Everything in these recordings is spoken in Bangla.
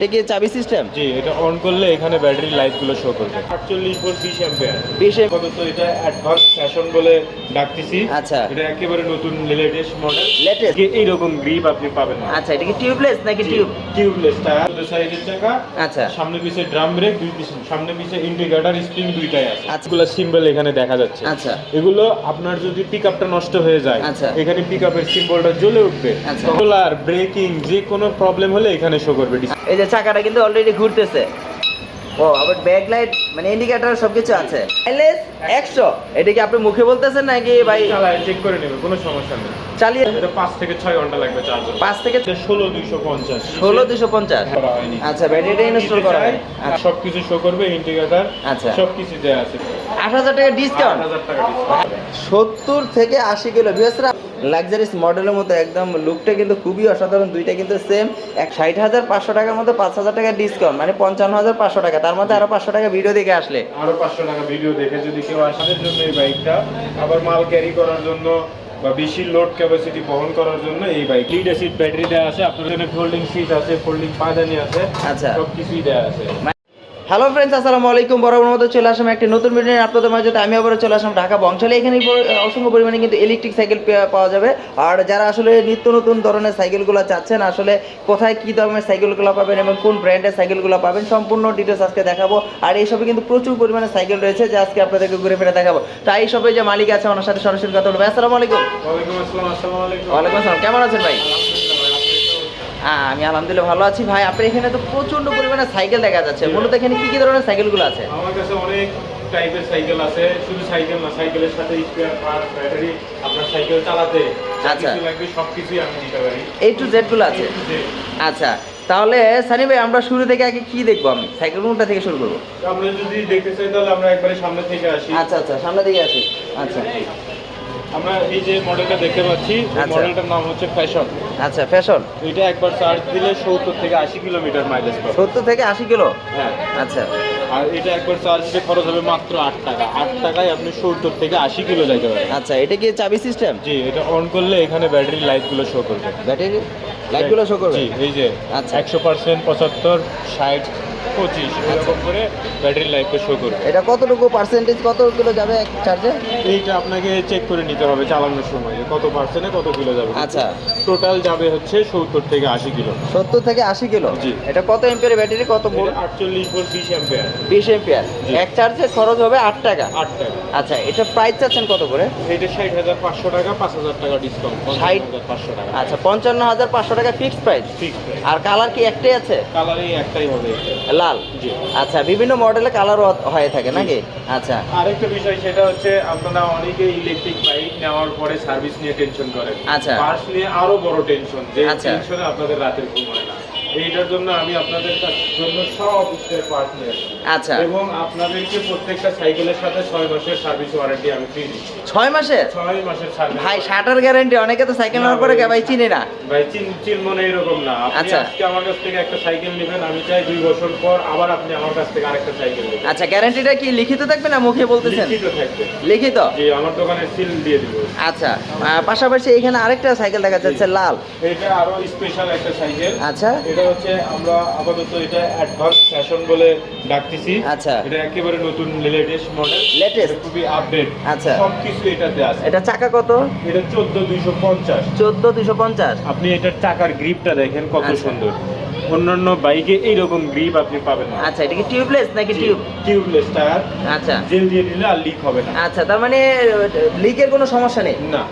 এটা কি চাবি সিস্টেম? জি এটা অন করলে এখানে ব্যাটারি লাইটগুলো শো করবে। আটচল্লিশ ভোল্ট বিশ অ্যাম্পিয়ার বিশ আপাতত এটা অ্যাডভান্স ফ্যাশন বলে ডাকতেছি। আচ্ছা। এটা একেবারে নতুন লেটেস্ট মডেল Latest? এইরকম গ্রিপ আপনি পাবেন না। আচ্ছা এটা কি টিউবলেস নাকি টিউব টিউবলেস টায়ার দুটো সাইডের চাকা। আচ্ছা। সামনে পিছে ড্রাম ব্রেক দুই পিছে সামনে পিছে ইন্ডিকেটর স্প্রিং দুইটাই আছে। আচ্ছা। এগুলো সিম্বল এখানে দেখা যাচ্ছে। আচ্ছা। এগুলো আপনার যদি পিকআপটা নষ্ট হয়ে যায় আচ্ছা। এখানে পিকআপের সিম্বলটা জ্বলে উঠবে আচ্ছা। ব্রেকিং যে কোনো প্রবলেম হলে এখানে শো করবে। এই যে চাকাটা কিন্তু অলরেডি ঘুরতেছে। ও আবার ব্যাক লাইট মানে ইন্ডিকেটর সবকিছু আছে। মাইলেজ একশো। এটা কি আপনি মুখে বলতেছেন নাকি ভাই? চালায় চেক করে নেবে কোনো সমস্যা নেই। চালিয়ে এটা থেকে ঘণ্টা লাগবে চার্জ থেকে আচ্ছা ব্যাটারিটা ইনস্টল করা হয় আচ্ছা। সবকিছু শো করবে ইন্ডিকেটর আচ্ছা। সবকিছু দেওয়া আছে। আট হাজার টাকা ডিসকাউন্ট হাজার টাকা ডিসকাউন্ট সত্তর থেকে আশি কিলো। বিশেষরা লাক্সারিস মডেলের মতো একদম লুকটা কিন্তু খুবই অসাধারণ। দুইটা কিন্তু সেম এক ষাট হাজার পাঁচশো টাকার মধ্যে পাঁচ হাজার টাকা ডিসকাউন্ট মানে পঞ্চান্ন হাজার পাঁচশো টাকা। তার মধ্যে আরও পাঁচশো টাকা ভিডিও দেখে আসলে। আরও পাঁচশো টাকা ভিডিও দেখে যদি কেউ আসে জন্য এই বাইকটা আবার মাল ক্যারি করার জন্য বা বেশি লোড ক্যাপাসিটি বহন করার জন্য এই বাইক লিড অ্যাসিড ব্যাটারি দেওয়া আছে আপনার জন্য ফোল্ডিং সিট আছে ফোল্ডিং পাদানি আছে আচ্ছা। সব কিছুই দেওয়া আছে। হ্যালো ফ্রেন্ডস আসসালামু আলাইকুম। বরাবর মতো চলে আসলাম একটি নতুন ভিডিও নিয়ে। আপনাদের মাঝে আমি আবার চলে আসলাম ঢাকা বংশালে। এখানে অসংখ্য পরিমাণে কিন্তু ইলেকট্রিক সাইকেল পাওয়া যাবে। আর যারা আসলে নিত্য নতুন ধরনের সাইকেলগুলো চাচ্ছেন আসলে কোথায় কী ধরনের সাইকেলগুলো পাবেন এবং কোন ব্র্যান্ডের সাইকেলগুলো পাবেন সম্পূর্ণ ডিটেলস আজকে দেখাবো। আর এইসবে কিন্তু প্রচুর পরিমাণে সাইকেল রয়েছে যা আজকে আপনাদেরকে ঘুরে ফিরে দেখাবো। তাই এইসবে যে মালিক আছে ওনার সাথে সরাসরি কথা বলব। আসসালামু আলাইকুম। ওয়ালাইকুম আসসালাম আসসালামু আলাইকুম। ওয়ালাইকুম আসসালাম। কেমন আছেন ভাই আলহামদুলিল্লাহ ভাই, আপনি কেমন? হ্যাঁ আমি আলহামদুলিল্লাহ ভালো আছি। ভাই আপনার এখানে তো প্রচণ্ড পরিমাণে সাইকেল দেখা যাচ্ছে। মূলত এখানে কি কি ধরনের সাইকেলগুলো আছে? আমার কাছে অনেক টাইপের সাইকেল আছে। শুধু সাইকেল না সাইকেলের সাথে স্পেয়ার পার্ট ব্যাটারি আপনার সাইকেল চালাতে আচ্ছা। লাগবে সবকিছুই আমি দিতে পারি। এই টু জেডগুলো আছে? আচ্ছা তাহলে সানি ভাই আমরা শুরু থেকে আগে কি দেখব আমি? সাইকেল কোনটা থেকে শুরু করব? আমরা যদি দেখতে চাই তাহলে আমরা একবারে সামনে থেকে আসি। আচ্ছা আচ্ছা সামনে দিকে আসি। আচ্ছা। আমরা এই যে মডেলটা দেখতে পাচ্ছি আচ্ছা। মডেলটার নাম হচ্ছে ফ্যাশন আচ্ছা ফ্যাশন এটা একবার চার্জ দিলে সত্তর থেকে আশি কিলোমিটার মাইলেজ পাবে। সত্তর থেকে আশি কিলো? হ্যাঁ। আচ্ছা। আর এটা একবার চার্জ দিলে খরচ হবে মাত্র আট টাকা। আট টাকায় আপনি সত্তর থেকে আশি কিলো যাইতে পারেন আচ্ছা এটা কি চাবি সিস্টেম জি এটা অন করলে এখানে ব্যাটারি লাইটগুলো শো করবে। ব্যাটারি লাইটগুলো শো করবে? জি এই যে আচ্ছা। একশো পার্সেন্ট পঁচাত্তর ষাট পঁচিশ। এরকম করে ব্যাটারি লাইফকে শো করবে। এটা কতটুকু পার্সেন্টেজ কত কিলো যাবে এক চার্জে এইটা আপনাকে চেক করে নিতে হবে চালানোর সময় কত পার্সেন্টে কত কিলো যাবে। আচ্ছা। টোটাল যাবে হচ্ছে সত্তর থেকে আশি কিলো। সত্তর থেকে আশি কিলো? জি। এটা কত এম্পিয়ার ব্যাটারি কত আটচল্লিশ ভোল্ট বিশ অ্যাম্পিয়ার বিশ এম্পিয়ার এক চার্জে খরচ হবে আট টাকা? আট টাকা। আচ্ছা এটা প্রাইস চাচ্ছেন কত করে? এটা ষাট হাজার পাঁচশো টাকা পাঁচ হাজার টাকা ডিসকাউন্ট ষাট? পাঁচশো টাকা। আচ্ছা পঞ্চান্ন হাজার পাঁচশো টাকা ফিক্সড প্রাইস আর কালার কি একটাই আছে? কালারই একটাই হবে। লাল? আচ্ছা বিভিন্ন মডেলে কালারও হয়ে থাকে নাকি? আচ্ছা। আরেকটা বিষয় সেটা হচ্ছে আপনারা অনেকে ইলেকট্রিক বাইক নেওয়ার পরে সার্ভিস নিয়ে টেনশন করেন। আচ্ছা। পার্টস নিয়ে আরও বড় টেনশন যে আচ্ছা। টেনশনে আপনাদের রাতের ঘুম হয়। এইটার জন্য আমি আপনাদের জন্য সব স্পেয়ার পার্ট নিয়ে আসছি। আচ্ছা। এবং আপনাদেরকে প্রত্যেকটা সাইকেলের সাথে ছয় মাসের সার্ভিস ওয়ারেন্টি আমি ফ্রি দিচ্ছি। ছয় মাসের? ছয় মাসের সার্ভিস ভাই শাটার গ্যারান্টি অনেকে তো সাইকেল নেওয়ার পরে ভাই চিনে না। ভাই চিন চিন মনে এরকম না। আপনি আচ্ছা। আজকে আমার কাছ থেকে একটা সাইকেল নেবেন আমি চাই দুই বছর পর আবার আপনি আমার কাছ থেকে আরেকটা সাইকেল নেবেন। আচ্ছা গ্যারান্টিটা কি লিখিত থাকবে না মুখে বলতেছেন? লিখিত থাকবে। লিখিত? যে আমার দোকানে সিল দিয়ে দিব। আচ্ছা পাশাপাশি এখানে আরেকটা সাইকেল দেখা যাচ্ছে লাল। এটা আরও স্পেশাল একটা সাইকেল আচ্ছা। এটা হচ্ছে আমরা আপাতত এটা অ্যাডভান্স ফ্যাশন বলে ডাকতেছি। আচ্ছা। এটা একেবারে নতুন লেটেস্ট মডেল লেটেস্ট খুবই আপডেট আচ্ছা। সবকিছু এটাতে আছে। এটা চাকা কত? এটা চোদ্দ দুইশো পঞ্চাশ। চোদ্দ দুশো পঞ্চাশ। আপনি এটার চাকার গ্রিপটা দেখেন কত আচ্ছা। সুন্দর। অন্যান্য বাইকে এইরকম গ্রিপ আপনি পাবেন না। আচ্ছা এটা কি টিউবলেস নাকি টিউব টিউবলেস টায়ার আচ্ছা। জেল দিয়ে দিলে আর লিক হবে না। আচ্ছা তার মানে লিকের কোনো সমস্যা নেই? না।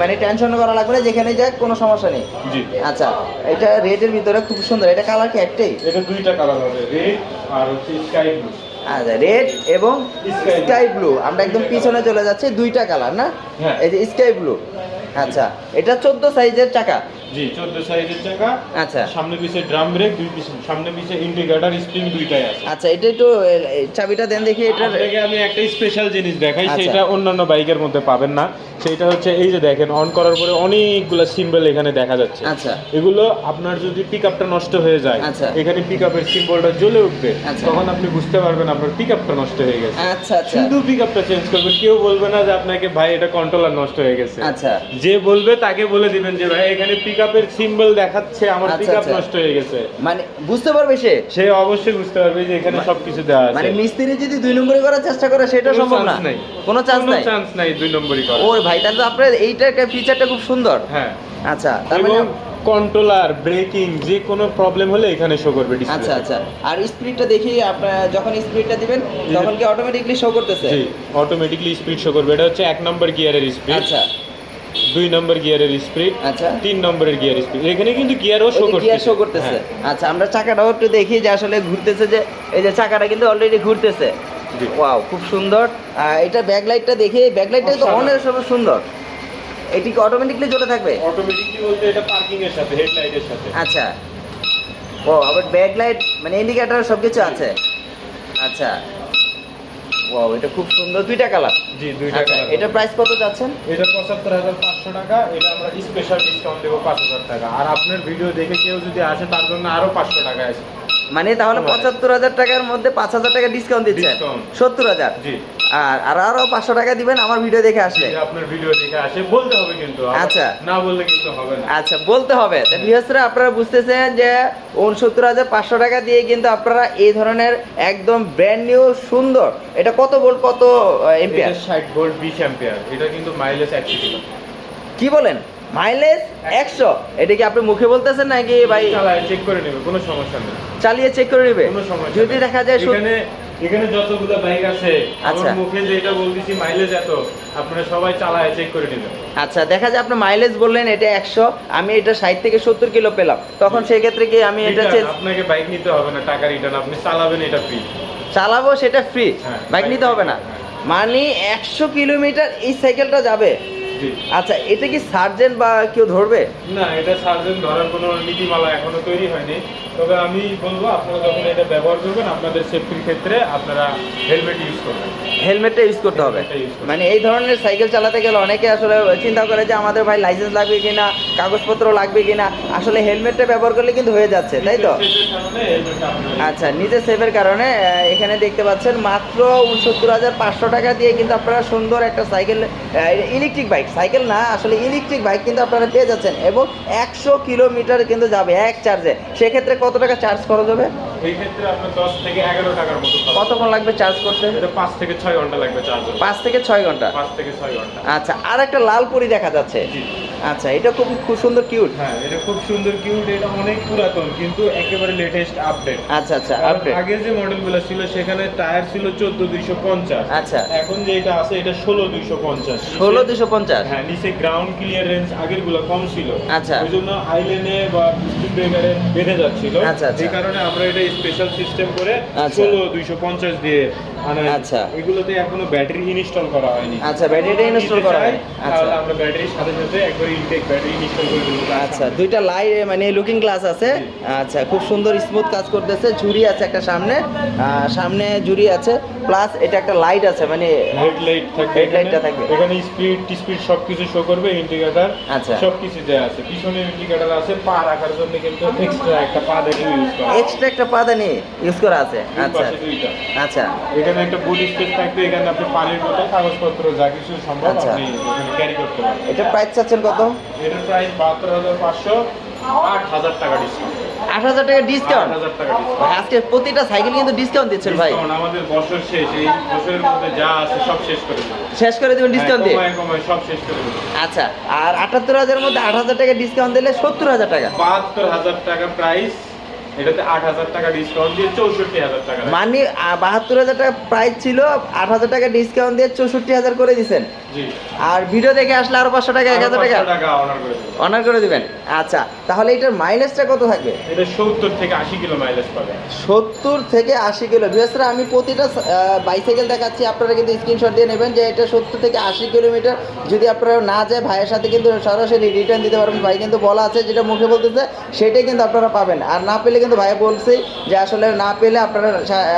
মানে টেনশন করা লাগবে না যেখানে যাক কোনো সমস্যা নেই? জি। আচ্ছা এটা রেডের ভিতরে খুব সুন্দর। এটা কালার কি একটাই? এটা দুইটা কালার হবে রেড আর হচ্ছে স্কাই ব্লু আচ্ছা রেড এবং স্কাই ব্লু আমরা একদম পিছনে চলে যাচ্ছি দুইটা কালার না? হ্যাঁ। এই যে স্কাই ব্লু আচ্ছা এটা চোদ্দ সাইজের চাকা। জি সাইজের চাকা আচ্ছা। সামনে পিছে ড্রাম ব্রেক দুই পিছে সামনে পিছে ইন্ডিকেটর স্প্রিং দুইটাই আছে। আচ্ছা এটা একটু চাবিটা দেন দেখি এটার। আপনাকে আমি একটা স্পেশাল জিনিস দেখাই আচ্ছা। সেটা অন্যান্য বাইকের মধ্যে পাবেন না। সেটা হচ্ছে এই যে দেখেন অন করার পরে অনেকগুলো সিম্বল এখানে দেখা যাচ্ছে। আচ্ছা। এগুলো আপনার যদি পিকআপটা নষ্ট হয়ে যায় আচ্ছা। এখানে পিকআপের সিম্বলটা জ্বলে উঠবে। তখন আপনি বুঝতে পারবেন আপনার পিকআপটা নষ্ট হয়ে গেছে। আচ্ছা আচ্ছা। শুধু পিকআপটা চেঞ্জ করবে কেউ বলবে না যে আপনাকে ভাই এটা কন্ট্রোলার নষ্ট হয়ে গেছে। আচ্ছা। যে বলবে তাকে বলে দিবেন যে ভাই এখানে পিক পিকআপের সিম্বল দেখাচ্ছে আমার আচ্ছা, পিকআপ আচ্ছা। নষ্ট হয়ে গেছে। মানে বুঝতে পারবে সে? সে অবশ্যই বুঝতে পারবে যে এখানে সবকিছু দেওয়া আছে। মানে মিস্ত্রি যদি দুই নম্বরে করার চেষ্টা করে সেটা সম্ভব না। কোনো চান্স কোনো নাই? চান্স নাই দুই নম্বরই করা ওর ভাই তাহলে তো আপনার এইটার ফিচারটা খুব সুন্দর। হ্যাঁ। আচ্ছা তার মানে কন্ট্রোলার ব্রেকিং যে কোনো প্রবলেম হলে এখানে শো করবে ডিসপ্লে আচ্ছা আচ্ছা। আর স্পিডটা দেখি আপনার যখন স্পিডটা দিবেন তখন কি অটোমেটিকলি শো করতেছে? জি অটোমেটিকলি স্পিড শো করবে। এটা হচ্ছে এক নম্বর গিয়ারের স্পিড আচ্ছা। দুই নম্বর গিয়ারের স্পিড আচ্ছা। তিন নম্বরের গিয়ার স্পিড এখানে কিন্তু গিয়ারও শো করতেছে গিয়ার শো করতেছে। হ্যাঁ, আচ্ছা আমরা চাকাটাও একটু দেখি যে আসলে ঘুরতেছে যে এই যে চাকাটা কিন্তু অলরেডি ঘুরতেছে। ওয়াও খুব সুন্দর। এটা ব্যাকলাইটটা দেখি। ব্যাকলাইটটা তো। অনেক সুন্দর। এটি কি অটোমেটিকলি চলে থাকবে? অটোমেটিকলি বলতে এটা পার্কিং এর সাথে হেডলাইটের সাথে। আচ্ছা। ও আবার ব্যাকলাইট মানে ইন্ডিকেটর সব কিছু আছে। আচ্ছা। ওয়াও এটা খুব সুন্দর। দুইটা কালার জি দুইটা কালার এটা প্রাইস কত যাচ্ছেন? এটা পঁচাত্তর হাজার পাঁচশো টাকা এটা আমরা স্পেশাল ডিসকাউন্ট দেব পাঁচ হাজার টাকা। আর আপনার ভিডিও দেখে কেউ যদি আসে তার জন্য আরও পাঁচশো টাকা আছে। মানে তাহলে? পঁচাত্তর হাজার টাকার মধ্যে পাঁচ হাজার টাকা ডিসকাউন্ট দিচ্ছেন। সত্তর হাজার? আর আর আরও পাঁচশো টাকা দিবেন আমার ভিডিও দেখে আসলে। আপনার ভিডিও দেখে আসে। বলতে হবে কিন্তু আচ্ছা। না বললে কিন্তু হবে না। আচ্ছা বলতে হবে। বৃহস্পতি আপনারা বুঝতেছেন যে উনসত্তর হাজার পাঁচশো টাকা দিয়ে কিন্তু আপনারা এই ধরনের একদম ব্র্যান্ড নিউ সুন্দর এটা কত ভোল্ট কত এম্পিয়ার ষাট ভোল্ট বিশ অ্যাম্পিয়ার এটা কিন্তু মাইলেজ একশো কি বলেন? মাইলেজ একশো। এটা কি আপনি মুখে বলতেছেন নাকি ভাই? চেক করে নেবে কোনো সমস্যা নেই। চালিয়ে চেক করে নেবে? কোনো সমস্যা যদি দেখা যায় এখানে এখানে যতগুলো বাইক আছে আচ্ছা। মুখে যেটা বলতেছি মাইলেজ এত আপনারা সবাই চালায় চেক করে নেবেন আচ্ছা দেখা যায় আপনি মাইলেজ বললেন এটা একশো। আমি এটা ষাট থেকে সত্তর কিলো পেলাম। তখন সেক্ষেত্রে কি আমি এটা আপনাকে বাইক নিতে হবে না টাকা রিটার্ন আপনি চালাবেন এটা ফ্রি চালাবো সেটা ফ্রি হ্যাঁ, বাইক নিতে হবে না। মানে একশো কিলোমিটার এই সাইকেলটা যাবে। আচ্ছা এটা কি সার্জেন্ট বা কেউ ধরবে? না এটা সার্জেন্ট ধরার কোনো নীতিমালা এখনও তৈরি হয়নি। তবে আমি বলব আপনারা যখন এটা ব্যবহার করবেন আপনাদের সেফটির ক্ষেত্রে আপনারা হেলমেট ইউজ করবেন। হেলমেটটা ইউজ করতে হবে। মানে এই ধরনের সাইকেল চালাতে গেলে অনেকে আসলে চিন্তা করে যে আমাদের ভাই লাইসেন্স লাগবে কিনা কাগজপত্র লাগবে কিনা। আসলে হেলমেটটা ব্যবহার করলে কিন্তু হয়ে যাচ্ছে তাই তো? আচ্ছা নিজের সেফের কারণে এখানে দেখতে পাচ্ছেন মাত্র উনসত্তর হাজার পাঁচশো টাকা দিয়ে কিন্তু আপনারা সুন্দর একটা সাইকেল ইলেকট্রিক বাইক সাইকেল না আসলে ইলেকট্রিক বাইক কিন্তু আপনারা পেয়ে যাচ্ছেন এবং একশো কিলোমিটার কিন্তু যাবে এক চার্জে সেক্ষেত্রে কত টাকা চার্জ করা যাবে? এই ক্ষেত্রে আপনার দশ থেকে এগারো টাকার মতো। কতক্ষণ লাগবে চার্জ করতে? এটা 5 থেকে 6 ঘণ্টা লাগবে চার্জ 5 থেকে 6 ঘণ্টা? 5 থেকে 6 ঘণ্টা। আচ্ছা আর একটা লাল পরি দেখা যাচ্ছে। জি। আচ্ছা এটা খুব খুব সুন্দর কিউট হ্যাঁ এটা খুব সুন্দর কিউট এটা অনেক পুরাতন কিন্তু একেবারে লেটেস্ট আপডেট আচ্ছা আচ্ছা আপডেট আগে যে মডেলগুলো ছিল সেখানে টায়ার ছিল চোদ্দ দুইশো পঞ্চাশ। আচ্ছা। এখন যে এটা আছে এটা ষোলো দুইশো পঞ্চাশ। ষোলো দুশো পঞ্চাশ। হ্যাঁ নিচে গ্রাউন্ড ক্লিয়ারেন্স আগেরগুলো কম ছিল। আচ্ছা। ওই জন্য আইলেনে বা স্পিড ব্রেকারে বেঁধে যাচ্ছিল। আচ্ছা, আচ্ছা। এই কারণে আমরা এটা স্পেশাল সিস্টেম করে আচ্ছা। ষোলো দুইশো পঞ্চাশ দিয়ে আনা আচ্ছা। এগুলোতে এখনও ব্যাটারি ইনস্টল করা হয়নি। আচ্ছা ব্যাটারিটা ইনস্টল করা হয় আচ্ছা। আমরা ব্যাটারির সাথে সাথে একবার ইনটেক ব্যাটারি ইনস্টল করে দেবো আচ্ছা দুইটা লাইট মানে লুকিং গ্লাস আছে। আচ্ছা খুব সুন্দর স্মুথ কাজ করতেছে। ঝুড়ি আছে একটা সামনে। সামনে ঝুড়ি আছে। প্লাস এটা একটা লাইট আছে মানে হেডলাইট থাকবে হেডলাইটটা এখানে। থাকবে। এখানে স্পিড স্পিড সবকিছু শো করবে ইন্ডিকেটর আচ্ছা। সবকিছু দেওয়া আছে। পিছনে ইন্ডিকেটর আছে পা রাখার জন্য কিন্তু এক্সট্রা একটা পা দেখে ইউজ করা এক্সট্রা একটা পাদানি ইউজ করা আছে। আচ্ছা। আচ্ছা। এখানে একটা বুট স্পেস থাকবে এখানে আপনি পানির বোতল কাগজপত্র যা কিছু সম্ভব আচ্ছা। আপনি ক্যারি করতে পারবেন। এটা প্রাইস চাচ্ছেন কত? এটার প্রাইস বাহাত্তর হাজার পাঁচশো আট হাজার টাকা ডিসকাউন্ট আট হাজার টাকা ডিসকাউন্ট হাজার টাকা ডিসকাউন্ট আজকে প্রতিটা সাইকেল কিন্তু ডিসকাউন্ট দিচ্ছেন ভাই। আমাদের বছর শেষ এই বছরের মধ্যে যা আছে সব শেষ করে শেষ করে দেবেন ডিসকাউন্ট দিয়ে? সব শেষ করে আচ্ছা আর আটাত্তর হাজারের মধ্যে আট হাজার টাকা ডিসকাউন্ট দিলে সত্তর হাজার টাকা। বাহাত্তর হাজার টাকা প্রাইস এটাতে আট হাজার টাকা ডিসকাউন্ট দিয়ে চৌষট্টি হাজার টাকা মানে বাহাত্তর হাজার টাকা প্রাইস ছিল আট হাজার টাকা ডিসকাউন্ট দিয়ে চৌষট্টি হাজার করে দিচ্ছেন আর ভিডিও দেখে আসলে আরও পাঁচশো টাকা এক হাজার টাকা? অনার করে দিবেন। আচ্ছা তাহলে এটার মাইলেজটা কত থাকবে? এটা সত্তর থেকে আশি কিলো মাইলেজ পাবে। সত্তর থেকে আশি কিলো। বিশেষ আমি প্রতিটা বাইসাইকেল দেখাচ্ছি আপনারা কিন্তু স্ক্রিনশট দিয়ে নেবেন যে এটা সত্তর থেকে আশি কিলোমিটার যদি আপনারা না যায় ভাইয়ের সাথে কিন্তু সরাসরি রিটার্ন দিতে পারবেন। ভাই কিন্তু বলা আছে যেটা মুখে বলতেছে সেটাই কিন্তু আপনারা পাবেন। আর না পেলে কিন্তু ভাই বলছেই যে আসলে না পেলে আপনারা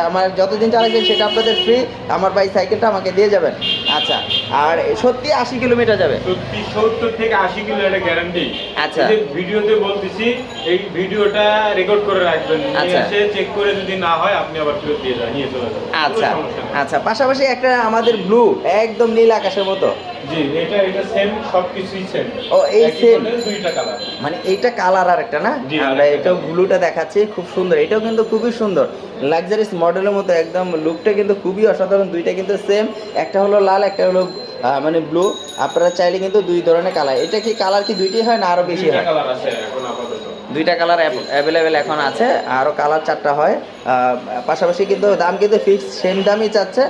আমার যতদিন চালাচ্ছেন সেটা আপনাদের ফ্রি আমার ভাই সাইকেলটা আমাকে দিয়ে যাবেন আচ্ছা আর সত্যি আশি কিলোমিটার যাবে সত্যি সত্তর থেকে আশি কিলো এটা গ্যারান্টি আচ্ছা। ভিডিওতে বলতেছি এই ভিডিওটা রেকর্ড করে রাখবেন আচ্ছা। চেক করে যদি না হয় আপনি আবার ফেরত দিয়ে যান নিয়ে চলে যাবেন আচ্ছা। আচ্ছা পাশাপাশি একটা আমাদের ব্লু একদম নীল আকাশের মতো জি এটা এটা সেম সবকিছুই সেম ও, এই সেম দুইটা কালার মানে এইটা কালার আর একটা না? আমরা আরেকটা ব্লুটা দেখাচ্ছি খুব সুন্দর। এটাও কিন্তু খুবই সুন্দর। লাক্সারিস মডেলের মতো একদম লুকটা কিন্তু খুবই অসাধারণ। দুইটা কিন্তু সেম একটা হলো লাল একটা হলো মানে ব্লু আপনারা চাইলে কিন্তু দুই ধরনের কালার এটা কি কালার কি দুইটি হয় না আরও বেশি হয়? কালার আছে এখন আপাতত। দুইটা কালার অ্যাভেলেবেল এখন আছে আরও কালার চারটা হয়। পাশাপাশি কিন্তু দাম কিন্তু ফিক্সড সেম দামই চাচ্ছে।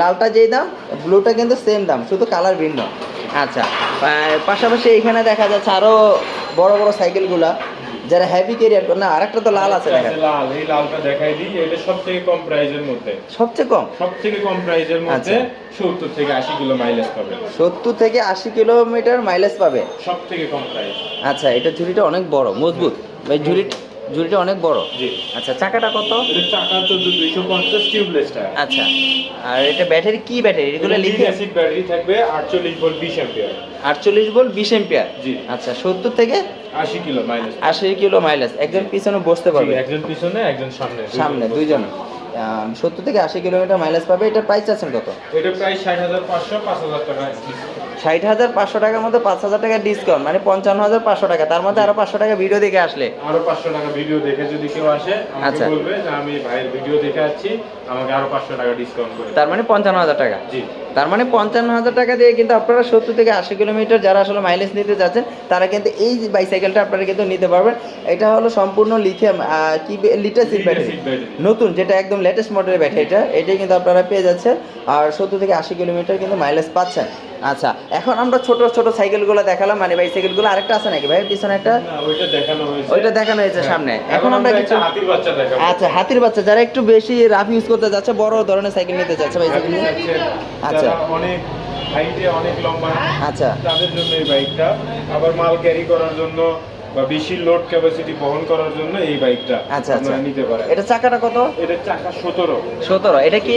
লালটা যেই দাম ব্লুটা কিন্তু সেম দাম, শুধু কালার ভিন্ন। আচ্ছা পাশাপাশি এখানে দেখা যাচ্ছে আরও বড় বড় সাইকেলগুলা যারা হেভি ক্যারিয়ার করে না আরেকটা তো লাল আছে দেখেন। লাল এই লালটা দেখাই দিই এটা সবথেকে কম প্রাইজের মধ্যে। সবচেয়ে কম? সবথেকে কম প্রাইজের মধ্যে আচ্ছা। সত্তর থেকে আশি কিলো মাইলেজ পাবে। সত্তর থেকে আশি কিলোমিটার মাইলেজ পাবে? সবথেকে কম প্রাইস আচ্ছা এটা ঝুড়িটা অনেক বড় মজবুত। ভাই ঝুড়ি ঝুড়িটা অনেক বড়? জি। আচ্ছা চাকাটা কত? এটা চাকা তো দুইশো পঞ্চাশ টিউবলেস টায়ার আচ্ছা আর এটা ব্যাটারি কি ব্যাটারি? এগুলো লিথিয়াম অ্যাসিড ব্যাটারি থাকবে আটচল্লিশ ভোল্ট বিশ অ্যাম্পিয়ার আটচল্লিশ ভোল্ট 20 एंपিয়ার জি। আচ্ছা সত্তর থেকে আশি কিলো মাইলেজ আশি কিলো মাইলেজ একজন পিছনে বসতে পারবে। একজন পিছনে একজন সামনে সামনে দুইজন। সত্তর থেকে আশি কিলোমিটার মাইলেজ পাবে। এটার প্রাইস আছেন কত? এটা প্রাইস ষাট হাজার পাঁচশো পাঁচ হাজার টাকা ষাট হাজার পাঁচশো টাকার মধ্যে পাঁচ হাজার টাকা ডিসকাউন্ট মানে পঞ্চান্ন হাজার পাঁচশো টাকা। তার মধ্যে আরও পাঁচশো টাকা ভিডিও দেখে আসলে। আরও পাঁচশো টাকা ভিডিও দেখে যদি কেউ আসে আচ্ছা। বলবে যে আমি ভাইয়ের ভিডিও দেখে আসছি আমাকে আরও পাঁচশো টাকা ডিসকাউন্ট করে তার মানে পঞ্চান্ন হাজার টাকা। জি। তার মানে পঞ্চান্ন হাজার টাকা দিয়ে কিন্তু আপনারা সত্তর থেকে আশি কিলোমিটার যারা আসলে মাইলেজ নিতে যাচ্ছেন তারা কিন্তু এই বাইসাইকেলটা আপনারা কিন্তু নিতে পারবেন। এটা হলো সম্পূর্ণ লিথিয়াম কি লিটাসিড ব্যাটারি Lead-acid নতুন যেটা একদম লেটেস্ট মডেলের ব্যাটারি এটা। এটাই কিন্তু আপনারা পেয়ে যাচ্ছেন। আর সত্তর থেকে আশি কিলোমিটার কিন্তু মাইলেজ পাচ্ছেন। আচ্ছা এখন আমরা ছোট ছোট সাইকেলগুলো দেখালাম মানে ভাই সাইকেলগুলো আরেকটা আছে নাকি ভাই? পিছনে একটা? ওইটা দেখানো হয়েছে। ওইটা দেখানো হয়েছে হ্যাঁ। সামনে। এখন আমরা কিছু হাতির বাচ্চা দেখাবো। আচ্ছা হাতির বাচ্চা যারা একটু বেশি রাফ ইউজ করতে যাচ্ছে বড় ধরনের সাইকেল নিতে যাচ্ছে ভাই সাইকেল আচ্ছা। অনেক হাইটে অনেক লম্বা আচ্ছা। তাদের জন্য এই বাইকটা আবার মাল ক্যারি করার জন্য বা বেশি লোড ক্যাপাসিটি বহন করার জন্য এই বাইকটা আচ্ছা আচ্ছা। নিতে পারেন। এটা চাকাটা কত? এটা চাকা সতেরো। সতেরো। এটা কি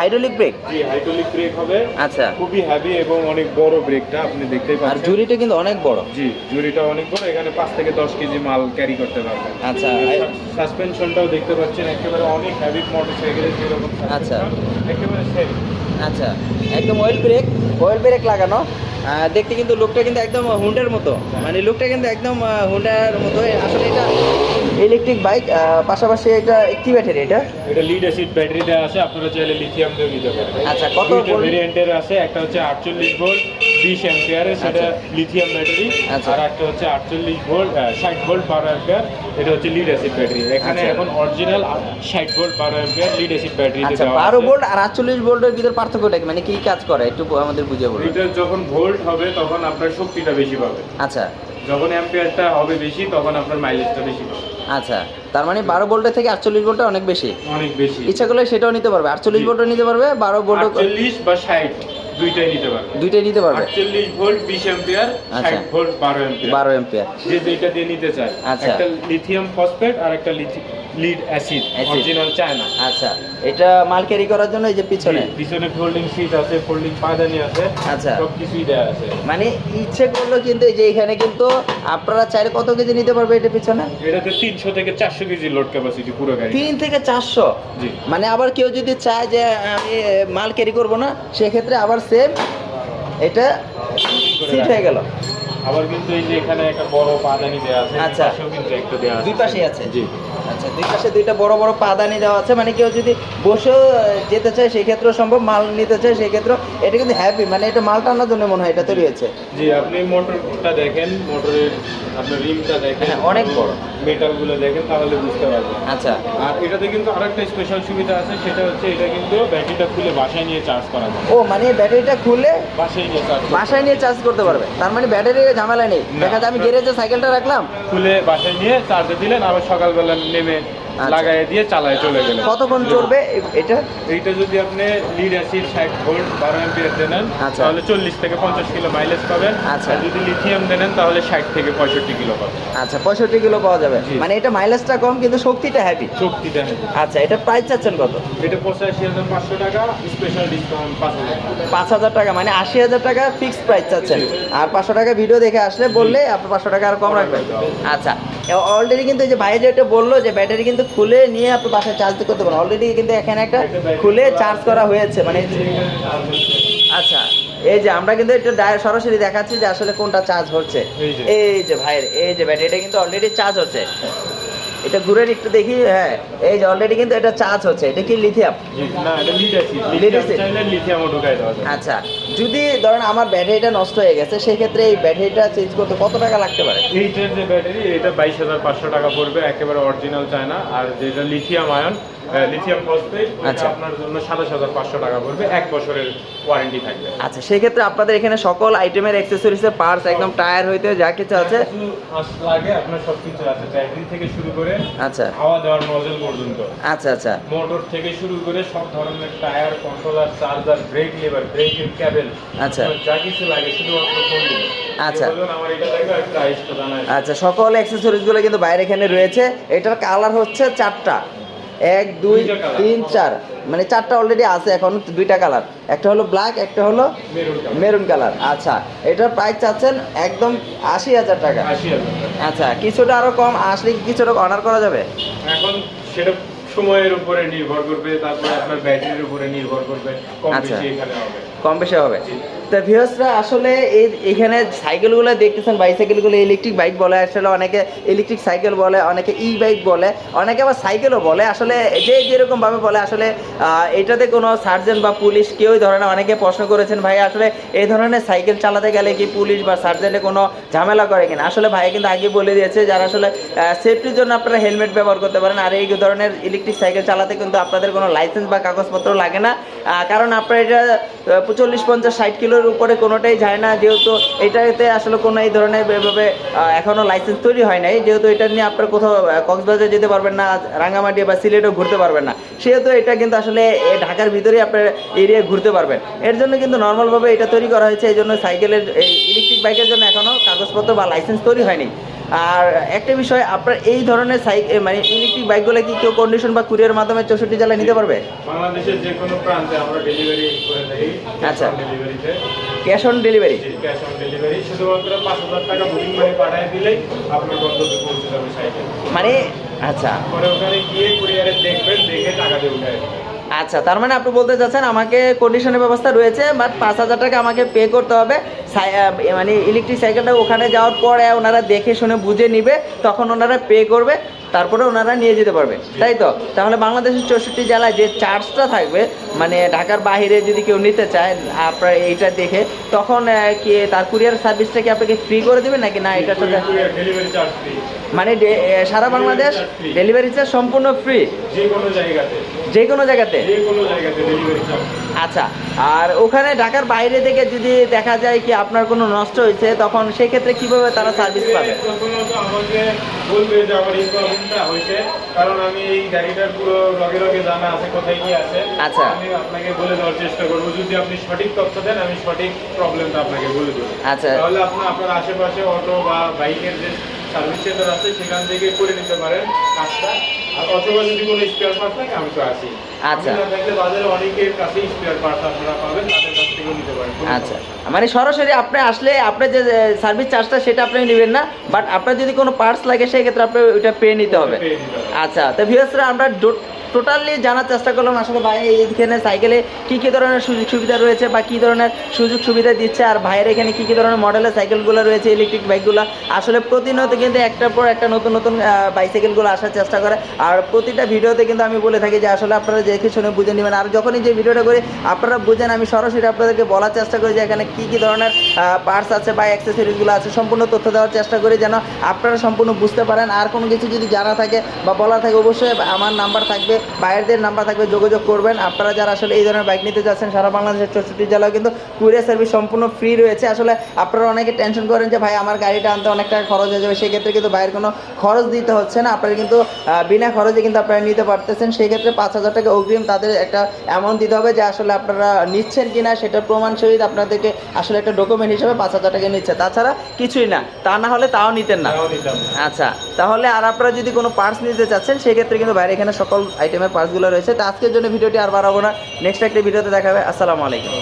হাইড্রোলিক ব্রেক জি হাইড্রোলিক ব্রেক হবে। আচ্ছা। খুবই হেভি এবং অনেক বড় ব্রেকটা আপনি দেখতেই আর পাচ্ছেন। ঝুড়িটা কিন্তু অনেক বড়। জি জুড়িটা অনেক বড়। এখানে পাঁচ থেকে দশ কেজি মাল ক্যারি করতে পারবেন। আচ্ছা সাসপেনশনটাও দেখতে পাচ্ছেন। একেবারে অনেক হেভি মোটরসাইকেলের যেরকম আচ্ছা। একেবারে সেম আচ্ছা। একদম অয়েল ব্রেক অয়েল ব্রেক লাগানো। দেখতে কিন্তু লোকটা কিন্তু একদম হুন্ডার মতো। মানে লোকটা কিন্তু একদম হুন্ডার মতো। আসলে এটা ইলেকট্রিক বাইক পাশাপাশি এটা একটি ব্যাটারি এটা? এটা লিড অ্যাসিড ব্যাটারিটা আছে আপনারা চাইলে লিথিয়াম দিয়ে নিতে পারেন। আচ্ছা, কত ভেরিয়েন্টের আছে একটা হচ্ছে আটচল্লিশ ভোল্ট বিশ অ্যাম্পিয়ারের সেটা লিথিয়াম ব্যাটারি আচ্ছা। আর একটা হচ্ছে আটচল্লিশ ভোল্ট ষাট ভোল্ট বারো অ্যাম্পিয়ার এটা হচ্ছে লিড অ্যাসিড ব্যাটারি এখানে আচ্ছা। এখন অরিজিনাল ষাট ভোল্ট বারো অ্যাম্পিয়ার লিড অ্যাসিড ব্যাটারি আচ্ছা বারো ভোল্ট আর আটচল্লিশ ভোল্টের ভিতর পার্থক্যটা মানে কি কাজ করে? একটু আমাদের বুঝে বলুন। লিটার যখন ভোল্ট হবে তখন আপনার শক্তিটা বেশি পাবে। আচ্ছা। যখন অ্যাম্পিয়ারটা হবে বেশি তখন আপনার মাইলেজটা বেশি পাবে। আচ্ছা। তার মানে বারো ভোল্টের থেকে আটচল্লিশ ভোল্টটা অনেক বেশি। অনেক বেশি। ইচ্ছা করলে সেটাও নিতে পারবে। আটচল্লিশ। ভোল্টও নিতে পারবে বারো ভোল্ট আটচল্লিশ বা ষাট। দুইটাই নিতে পারবে। দুইটাই নিতে পারবে? আটচল্লিশ ভোল্ট বিশ অ্যাম্পিয়ার আচ্ছা। ষাট ভোল্ট বারো অ্যাম্পিয়ার। বারো এম্পিয়ার যে যেটা দিয়ে নিতে চায়। আচ্ছা। একটা লিথিয়াম ফসফেট আর একটা লিড অ্যাসিড অরিজিনাল চায়না আচ্ছা এটা মাল ক্যারি করার জন্য এই যে পিছনে? পিছনে ফোল্ডিং সিট আছে ফোল্ডিং পাদানি আছে আচ্ছা। সব কিছুই দেওয়া আছে। মানে ইচ্ছে করল কিন্তু এই যে এখানে কিন্তু আপনারা চাইলে কত কেজি নিতে পারবে এটা পিছনে? এটাতে তিনশো থেকে চারশো কেজি লোড ক্যাপাসিটি পুরো গাড়ি। থেকে চারশো? জি। মানে আবার কেউ যদি চায় যে আমি মাল ক্যারি করব না সেক্ষেত্রে আবার সেম এটা সিট হয়ে গেল। আবার কিন্তু এই যে এখানে একটা বড় পাদানি দেওয়া আছে আচ্ছা। কিন্তু একটা দেওয়া আছে। দুই পাশেই আছে? জি। আচ্ছা দুই পাশে দুইটা বড় বড় পাদানি দেওয়া আছে মানে কেউ যদি বসেও যেতে চায় সেই ক্ষেত্রেও সম্ভব মাল নিতে চায় সেই ক্ষেত্রে এটা কিন্তু হ্যাপি মানে এটা মাল টানার জন্য মনে হয় এটা তৈরি হয়েছে। জি আপনি মোটরটা দেখেন মোটরের আপনার রিমটা দেখেন হ্যাঁ, অনেক বড়। মেটালগুলো দেখেন তাহলে বুঝতে পারবেন। আচ্ছা। আর এটাতে কিন্তু আরেকটা স্পেশাল সুবিধা আছে সেটা হচ্ছে এটা কিন্তু ব্যাটারিটা খুলে বাসায় নিয়ে চার্জ করা যায়। ও মানে ব্যাটারিটা খুলে বাসায় নিয়ে চার্জ বাসায় নিয়ে চার্জ করতে পারবে। তার মানে ব্যাটারি ঝামেলা নেই। দেখা যায় আমি গ্যারেজে সাইকেলটা রাখলাম। খুলে বাসায় নিয়ে চার্জে দিলেন আবার সকালবেলা নেমে আচ্ছা। লাগাই দিয়ে চালায় চলে গেলেন কতক্ষণ চলবে এটা? এইটা যদি আপনি লিড অ্যাসিড ষাট ভোল্ট বারো এম্পিয়ার দেন আচ্ছা। তাহলে চল্লিশ থেকে পঞ্চাশ কিলো মাইলেজ পাবেন। আচ্ছা। আর যদি লিথিয়াম দেন তাহলে ষাট থেকে পঁয়ষট্টি কিলো পাবেন। আচ্ছা পঁয়ষট্টি কিলো পাওয়া যাবে। মানে এটা মাইলেজটা কম কিন্তু শক্তিটা হ্যাপি শক্তিটা আচ্ছা এটা প্রাইস চাচ্ছেন কত? এটা পঁচাশি হাজার পাঁচশো টাকা স্পেশাল ডিসকাউন্ট পাঁচ হাজার টাকা। পাঁচ হাজার টাকা মানে আশি হাজার টাকা ফিক্সড প্রাইস চাচ্ছেন। আর পাঁচশো টাকা ভিডিও দেখে আসলে বললে আপনি পাঁচশো টাকা আর কম রাখবেন। আচ্ছা অলরেডি কিন্তু এই যে ভাই যেটা বলল যে ব্যাটারি কিন্তু খুলে নিয়ে আপনি বাসায় চার্জ করতে পারেন। অলরেডি কিন্তু এখানে একটা খুলে চার্জ করা হয়েছে মানে আচ্ছা এই যে আমরা কিন্তু এটা ডায়- সরাসরি দেখাচ্ছি যে আসলে কোনটা চার্জ হচ্ছে। এই যে। এই যে ভাইয়ের এই যে ব্যাটারিটা কিন্তু অলরেডি চার্জ হচ্ছে। এটা ঘুরে একটু দেখি হ্যাঁ এই যে অলরেডি কিন্তু এটা চার্জ হচ্ছে। এটা কি লিথিয়াম না এটা লিড অ্যাসিড Lead লিথিয়াম লিথিয়ামও ঢুকাই দেওয়া আচ্ছা যদি ধরেন আমার ব্যাটারিটা নষ্ট হয়ে গেছে সেক্ষেত্রে এই ব্যাটারিটা চেঞ্জ করতে কত টাকা লাগতে পারে? এইটার যে ব্যাটারি এটা বাইশ হাজার পাঁচশো টাকা পড়বে একেবারে অরিজিনাল চায়না। আর যেটা লিথিয়াম আয়ন লিথিয়াম ফসফেট আচ্ছা। আপনার জন্য সাতাশ হাজার পাঁচশো টাকা পড়বে এক বছরের ওয়ারেন্টি থাকবে। আচ্ছা সেক্ষেত্রে আপনাদের এখানে সকল আইটেমের অ্যাক্সেসরিজের পার্টস একদম টায়ার হইতে যা কিছু আছে। কিছু লাগে আপনার সবকিছু আছে। ব্যাটারি থেকে শুরু করে আচ্ছা। হাওয়া দেওয়ার নজল পর্যন্ত। আচ্ছা আচ্ছা। মোটর থেকে শুরু করে সব ধরনের tyre controller charger brake lever brake cable আচ্ছা। যা কিছু লাগে শুধুমাত্র ফোন দিবেন আচ্ছা। আচ্ছা সকল অ্যাক্সেসরিজগুলো কিন্তু বাইরে এখানে রয়েছে। এটার কালার হচ্ছে চারটা। এক দুই তিন চার। মানে চারটা অলরেডি আছে এখন দুইটা কালার একটা হলো ব্ল্যাক একটা হলো মেরুন কালার আচ্ছা এটার প্রাইস চাচ্ছেন একদম আশি হাজার টাকা। আচ্ছা কিছুটা আরও কম আসলে কিছুটা অনার করা যাবে? এখন সেটা সময়ের উপরে নির্ভর করবে তারপরে আপনার ব্যাটারির উপরে নির্ভর করবে কম আচ্ছা। বেশি এখানে হবে। কম বেশি হবে। তা ভিউসরা আসলে এই এখানে সাইকেলগুলো দেখতেছেন বাইসাইকেলগুলো ইলেকট্রিক বাইক বলে, আসলে অনেকে ইলেকট্রিক সাইকেল বলে, অনেকে ই বাইক বলে, অনেকে আবার সাইকেলও বলে। আসলে যে যেরকম ভাবে বলে, আসলে এটাতে কোনো সার্জেন্ট বা পুলিশ কেউই ধরে না। অনেকে প্রশ্ন করেছেন, ভাই, আসলে এই ধরনের সাইকেল চালাতে গেলে কি পুলিশ বা সার্জেন্টে কোনো ঝামেলা করে কিনা? আসলে ভাই কিন্তু আগে বলে দিয়েছে, যারা আসলে সেফটির জন্য আপনারা হেলমেট ব্যবহার করতে পারেন। আর এই ধরনের ইলেকট্রিক সাইকেল চালাতে কিন্তু আপনাদের কোনো লাইসেন্স বা কাগজপত্র লাগে না। কারণ আপনার এটা চল্লিশ, পঞ্চাশ, ষাট কিলোর উপরে কোনোটাই যায় না, যেহেতু এটাতে আসলে কোনো এই ধরনের এভাবে এখনও লাইসেন্স তৈরি হয় নাই। যেহেতু এটা নিয়ে আপনার কোথাও কক্সবাজার যেতে পারবেন না, রাঙ্গামাটি বা সিলেটও ঘুরতে পারবেন না। সেহেতু এটা কিন্তু আসলে ঢাকার ভিতরেই আপনার এরিয়ায় ঘুরতে পারবেন। এর জন্য কিন্তু নর্মালভাবে এটা তৈরি করা হয়েছে, এই জন্য সাইকেলের, এই ইলেকট্রিক বাইকের জন্য এখনও কাগজপত্র বা লাইসেন্স তৈরি হয়নি। আর একটা বিষয় আপনার এই ধরনের সাইকেল মানে ইলেকট্রিক বাইকগুলো কি কেউ কন্ডিশন বা কুরিয়ার মাধ্যমে চৌষট্টি জেলায় নিতে পারবে? বাংলাদেশের যে কোনো প্রান্তে আমরা ডেলিভারি করে থাকি আচ্ছা। ডেলিভারিতে cash on delivery cash on delivery শুধুমাত্র পাঁচ হাজার টাকা বুকিং মানি পাঠিয়ে দিলেই আপনার গন্তব্যে পৌঁছে যাবে সাইকেল মানে আচ্ছা। পরে ওখানে গিয়ে কুরিয়ারে দেখবেন দেখে টাকা দিয়ে দেবেন। আচ্ছা তার মানে আপনি বলতে চাচ্ছেন আমাকে কন্ডিশনের ব্যবস্থা রয়েছে বাট পাঁচ হাজার টাকা আমাকে পে করতে হবে। মানে ইলেকট্রিক সাইকেলটা ওখানে যাওয়ার পরে ওনারা দেখে শুনে বুঝে নিবে তখন ওনারা পে করবে তারপরে ওনারা নিয়ে যেতে পারবে। তাই তো? তাহলে বাংলাদেশের চৌষট্টি জেলায় যে চার্জটা থাকবে মানে ঢাকার বাইরে যদি কেউ নিতে চায় আপনার এইটা দেখে তখন কি তার কুরিয়ার সার্ভিসটা কি আপনাকে ফ্রি করে দেবে নাকি না? এটার সাথে মানে সারা বাংলাদেশ ডেলিভারি চার্জ সম্পূর্ণ ফ্রি যে কোনো জায়গাতে। যে কোনো জায়গাতে? যে কোনো জায়গাতে ডেলিভারি চার্জ আচ্ছা আর ওখানে ঢাকার বাইরে থেকে যদি দেখা যায় কি আপনার কোনো নষ্ট হয়েছে তখন সেক্ষেত্রে কীভাবে তারা সার্ভিস পাবে? প্রথমত আমাকে বলবে যে আমার এই প্রবলেমটা হয়েছে কারণ আমি এই গাড়িটার পুরো লগে লগে জানা আছে কোথায় কি আছে। আচ্ছা। আমি আপনাকে বলে দেওয়ার চেষ্টা করব। যদি আপনি সঠিক তথ্য দেন আমি সঠিক প্রবলেমটা আপনাকে বলে দেবো। আচ্ছা। তাহলে আপনার আপনার আশেপাশে অটো বা বাইকের যে সার্ভিস সেন্টার আছে সেখান থেকে করে নিতে পারেন কাজটা। আর অথবা যদি কোনো স্পেয়ার পার্ট আমি তো আছি। আচ্ছা। থাকলে বাজারে অনেকের কাছেই স্পেয়ার পার্ট আপনারা পাবেন তাদের কাছ থেকেও নিতে পারেন আচ্ছা। মানে সরাসরি আপনি আসলে আপনার যে সার্ভিস চার্জটা সেটা আপনি নেবেন না বাট আপনার যদি কোনো পার্টস লাগে সেক্ষেত্রে আপনি ওইটা পে নিতে হবে। হবে। আচ্ছা তো ভিউসরা আমরা টোটালি জানার চেষ্টা করলাম আসলে ভাই এইখানে সাইকেলে কী কী ধরনের সুযোগ সুবিধা রয়েছে বা কী ধরনের সুযোগ সুবিধা দিচ্ছে আর ভাইয়ের এখানে কী কী ধরনের মডেলের সাইকেলগুলো রয়েছে ইলেকট্রিক বাইকগুলো আসলে প্রতিনিয়ত কিন্তু একটার পর একটা নতুন নতুন বাইসাইকেলগুলো আসার চেষ্টা করে। আর প্রতিটা ভিডিওতে কিন্তু আমি বলে থাকি যে আসলে আপনারা দেখে শুনে বুঝে নেবেন। আর যখনই যে ভিডিওটা করি, আপনারা বুঝেন, আমি সরাসরি আপনাদেরকে বলার চেষ্টা করি যে এখানে কী কী ধরনের পার্টস আছে বা অ্যাক্সেসরিজগুলো আছে, সম্পূর্ণ তথ্য দেওয়ার চেষ্টা করি যেন আপনারা সম্পূর্ণ বুঝতে পারেন। আর কোনো কিছু যদি জানা থাকে বা বলা থাকে, অবশ্যই আমার নাম্বার থাকবে বাইরের নাম্বার থাকবে, যোগাযোগ করবেন। আপনারা যারা আসলে এই ধরনের বাইক নিতে যাচ্ছেন, সারা বাংলাদেশের চৌষট্টি জেলায় কিন্তু কুরিয়ার সার্ভিস সম্পূর্ণ ফ্রি রয়েছে। আসলে আপনারা অনেকে টেনশন করেন যে, ভাই, আমার গাড়িটা আনতে অনেক টাকা খরচ হয়ে যাবে। সেক্ষেত্রে কিন্তু বাইরের কোনো খরচ দিতে হচ্ছে না। আপনারা কিন্তু বিনা খরচে কিন্তু আপনারা নিতে পারতেছেন। সেই ক্ষেত্রে পাঁচ হাজার টাকা অগ্রিম তাদের একটা অ্যামাউন্ট দিতে হবে যে আসলে আপনারা নিচ্ছেন কি না সেটার প্রমাণ সহিত আপনাদেরকে আসলে একটা ডকুমেন্ট হিসেবে পাঁচ হাজার টাকা নিচ্ছে। তাছাড়া কিছুই না। তা না হলে তাও নিতেন না। আচ্ছা তাহলে আর আপনারা যদি কোনো পার্টস নিতে চাচ্ছেন সেক্ষেত্রে কিন্তু বাইরে এখানে সকল আইটেমের পার্টসগুলো রয়েছে। তো আজকের জন্য ভিডিওটি আর বাড়াবো না। নেক্সট একটা ভিডিওতে দেখাবে। আসসালামু আলাইকুম।